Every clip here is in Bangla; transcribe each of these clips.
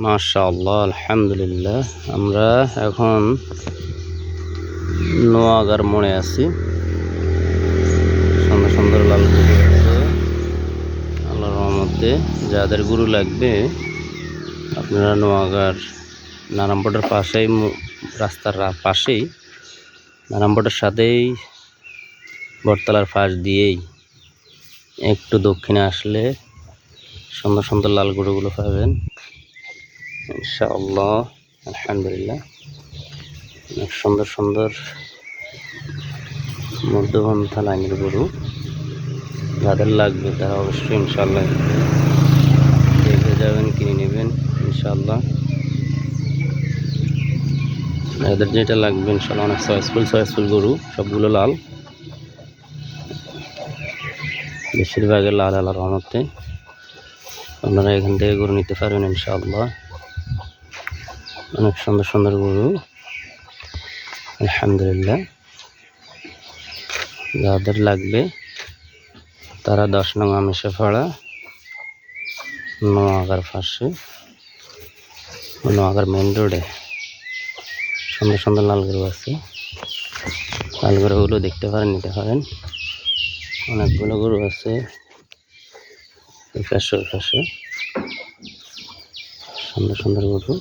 মাশাআল্লাহ, আলহামদুলিল্লাহ। আমরা এখন নোয়াগার মোড়ে আছি। সুন্দর সুন্দর লাল আল্লাহর রহমতে যাদের গরু লাগবে, আপনারা নোয়াগার নারায়ণপটের পাশেই রাস্তার পাশেই নারায়ণপটের সাথেই বটতলার পাশ দিয়েই একটু দক্ষিণে আসলে সুন্দর সুন্দর লাল গরুগুলো পাবেন। ইনশাআল্লাহ, আলহামদুলিল্লাহ। সুন্দর সুন্দর মধ্যপন্থা লাইনের গরু যাদের লাগবে তারা অবশ্যই ইনশাআল্লাহ দেখে যাবেন, কিনে নেবেন, ইনশাআল্লাহ। এদের যেটা লাগবে ইনশাআল্লাহ, অনেক চয়েসফুল চয়েসফুল গরু, সবগুলো লাল। বেশিরভাগের লাল আল্লাহ রহমতে। আপনারা এখান থেকে গরু নিতে পারবেন ইনশাআল্লাহ। অনেক সুন্দর সুন্দর গরু। আলহামদুলিল্লাহ। যাদের লাগবে, তারা দশ নং আমিষে ফাড়া নোয়াগার পাশে, নোয়াগার মেন রোডে সুন্দর সুন্দর লাল গরু আছে। লাল গরুগুলো দেখতে পারেন, নিতে পারেন। অনেকগুলো গরু আছে পাশে। সুন্দর সুন্দর গরু।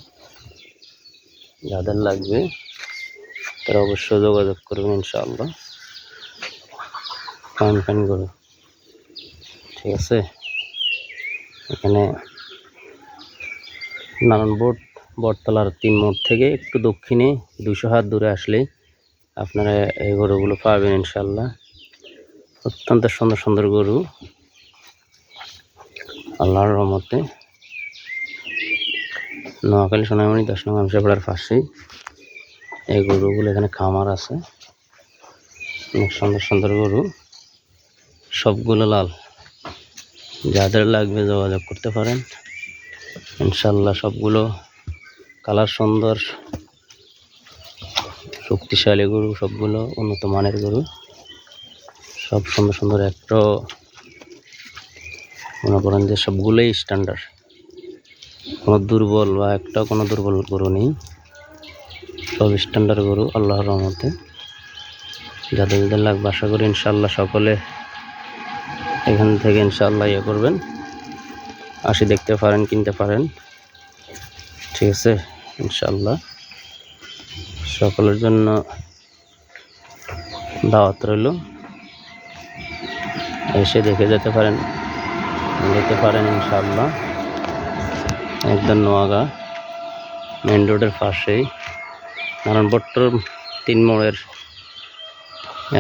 যাদের লাগবে, তারা অবশ্যই যোগাযোগ করবেন ইনশাআল্লাহ। ফাইন ফাইন গরু ঠিক আছে? এখানে নারায়ণ বোট, বটতলার তিন মোড় থেকে একটু দক্ষিণে দুশো হাত দূরে আসলেই আপনারা এই গরুগুলো পাবেন ইনশাল্লাহ অত্যন্ত সুন্দর সুন্দর গরু। আল্লাহর রহমতে। নোয়াখালী সোনামণি দশ নং আমসাপাড়ার পাশেই। এই গরুগুলো এখানে খামার আছে। অনেক সুন্দর সুন্দর গরু। সবগুলো লাল। যাদের লাগবে যোগাযোগ করতে পারেন। ইনশাল্লাহ সবগুলো কালার সুন্দর, শক্তিশালী গরু, সবগুলো উন্নত মানের গরু। সব সুন্দর সুন্দর একটা মনে করেন যে সবগুলোই স্ট্যান্ডার্ড কোনো দুর্বল বা একটা কোনো দুর্বল গরু নেই। সব স্ট্যান্ডার্ড গরু, আল্লাহর রহমতে। যাদের যাদের লাগবে আশা করি ইনশাল্লাহ সকলে এখান থেকে ইনশাল্লাহ ইয়ে করবেন। আসি দেখতে পারেন, কিনতে পারেন। ঠিক আছে? ইনশাল্লাহ সকলের জন্য দাওয়াত রইল। এসে দেখে যেতে পারেন যেতে পারেন ইনশাল্লাহ একদম নোয়াগা মেন রোডের পাশেই। নারায়ণপট্টর তিন মোড়ের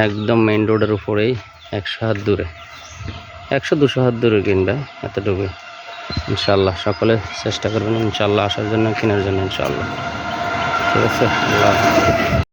একদম মেন রোডের উপরেই একশো হাত দূরে। একশো দুশো হাত দূরে কিনবে এতটুকুই। ইনশাল্লাহ সকলে চেষ্টা করবেন ইনশাল্লাহ আসার জন্য, কেনার জন্য ইনশাল্লাহ ঠিক আছে, আল্লাহ।